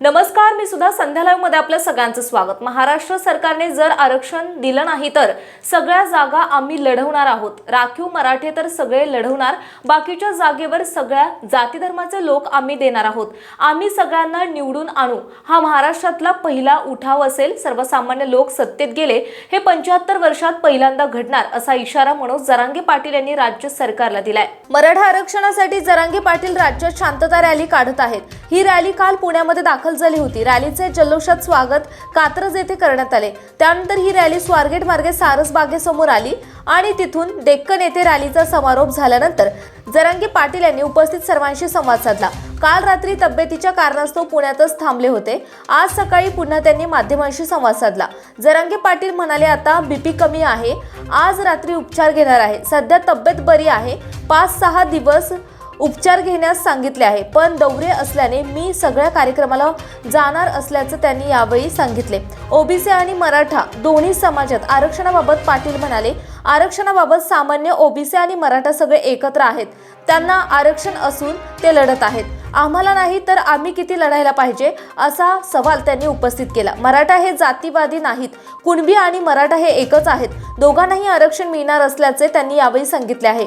नमस्कार मी सुद्धा संध्या लाईव्हमध्ये आपलं सगळ्यांचं स्वागत. महाराष्ट्र सरकारने जर आरक्षण दिलं नाही तर सगळ्या जागा आम्ही लढवणार आहोत. राखीव मराठे तर सगळे लढवणार बाकीच्या जागेवर सगळ्या जाती धर्माचे लोक आम्ही देणार आहोत. आम्ही सगळ्यांना निवडून आणू. हा महाराष्ट्रातला पहिला उठाव असेल. सर्वसामान्य लोक सत्तेत गेले. हे पंच्याहत्तर वर्षात पहिल्यांदा घडणार असा इशारा मनोज जरांगे पाटील यांनी राज्य सरकारला दिलाय. मराठा आरक्षणासाठी जरांगे पाटील राज्यात शांतता रॅली काढत आहेत. ही रॅली काल पुण्यामध्ये दाखल झाली होती. रॅलीचे जल्लोषात स्वागत कात्रज येथे करण्यात आले. त्यानंतर ही रॅली स्वारगेट मार्गे सारस बागेसमोर आली आणि तिथून डेक्कन येथे रॅलीचा समारोप झाल्यानंतर जरांगी पाटील यांनी उपस्थित सर्वांशी संवाद साधला. काल रात्री तब्येतीच्या कारणास्तव पुण्यातच थांबले होते. आज सकाळी पुन्हा त्यांनी माध्यमांशी संवाद साधला. जरांगे पाटील म्हणाले आता बीपी कमी आहे. आज रात्री उपचार घेणार आहे. सध्या तब्येत बरी आहे. पाच सहा दिवस उपचार घेण्यास सांगितले आहे. पण दौरे असल्याने मी सगळ्या कार्यक्रमाला जाणार असल्याचं त्यांनी यावेळी सांगितले. ओबीसी आणि मराठा दोन्ही समाजात आरक्षणाबाबत पाटील म्हणाले आरक्षणाबाबत सामान्य ओबीसी आणि मराठा सगळे एकत्र आहेत. त्यांना आरक्षण असून ते लढत आहेत. आम्हाला नाही तर आम्ही किती लढायला पाहिजे? असा सवाल त्यांनी उपस्थित केला. मराठा हे जातीवादी नाहीत. कुणबी आणि मराठा हे एकच आहेत. दोघांनाही आरक्षण मिळणार असल्याचे त्यांनी यावेळी सांगितले आहे.